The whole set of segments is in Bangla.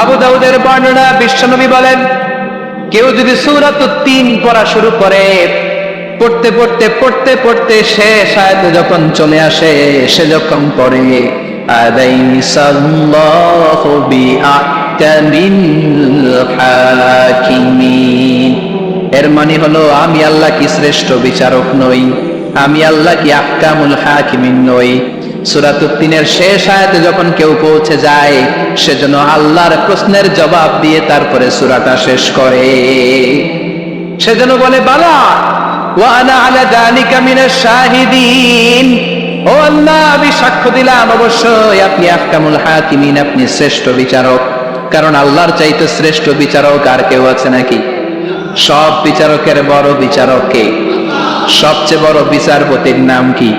আবু দাউদের বর্ণনা বিশ্বনবী বলেন, কেউ যদি সূরাত তিন পড়া শুরু করে, পড়তে পড়তে পড়তে পড়তে শেষ আয়াতে যখন চলে আসে, সে যখন পড়ে এর মানে হলো, আমি আল্লাহ কি শ্রেষ্ঠ বিচারক নই, আমি আল্লাহ কি আহকামুল হাকিমিন নই। সুরাতুদ্দিনের শেষ আয়াতে যখন কেউ পৌঁছে যায় সেজন্য আল্লাহর প্রশ্নের জবাব দিয়ে তারপরে সুরাটা শেষ করে। সেজন্য বলে, বালা ওয়ানা আলা দালিকা শাহিদিন। ও আল্লাহ, আমি সাক্ষ্য দিলাম, অবশ্যই আপনি আহকামুল হাকিমিন, আপনি শ্রেষ্ঠ বিচারক। কারণ আল্লাহর চাইতে শ্রেষ্ঠ বিচারক আর কেউ আছে নাকি? সব বিচারকের বড় বিচারক কে? সবচেয়ে বড় বিচারপতির নাম কি?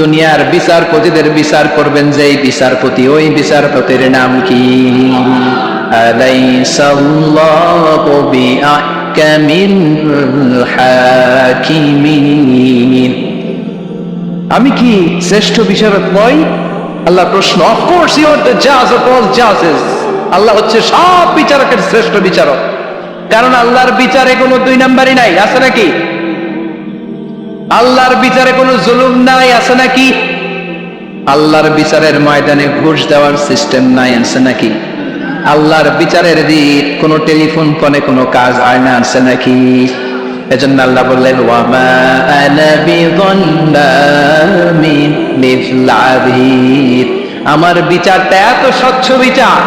দুনিয়ার বিচারপতিদের বিচার করবেন যেই বিচারপতি, ওই বিচারপতির নাম কি? আমি কি শ্রেষ্ঠ বিচারক নই? আল্লাহ প্রশ্ন অফকোর্স জাজ আল্লাহ হচ্ছে সব বিচারকের শ্রেষ্ঠ বিচারক। কারণ আল্লাহর বিচারে কোনো দুই নাম্বারই নাই, আছে নাকি? আল্লাহর বিচারে কোনো জুলুম নাই, আছে নাকি? আল্লাহর বিচারের ময়দানে ঘুষ দেওয়ার সিস্টেম নাই, আছে নাকি? আল্লাহর বিচারের দিক কোনো টেলিফোন ফোনে কোনো কাজ হয় না, আছে নাকি? এজন্য আল্লাহ বললেন, ওয়ামা আমার বিচারটা এত স্বচ্ছ বিচার,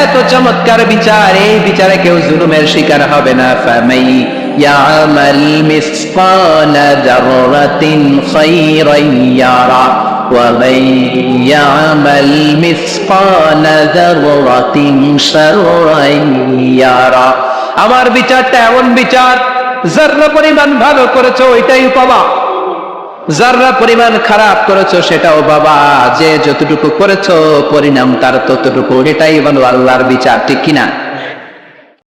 এত চমৎকার বিচার, এই বিচারে কেউ জুলুমের শিকার হবে না। ফামাই ইয়ামাল মিসকালা যাররাতিন খাইরান ইয়ারা ومن يعمل مثقال ذرة شرا يرى আমার বিচারটা এমন বিচার যারা পরিমাণ ভালো করেছো ওইটাই পাবা যারা পরিমাণ খারাপ করেছো সেটাও বাবা যে যতটুকু করেছো পরিণাম তার ততটুকু এটাই বলো আল্লাহর বিচার ঠিক কিনা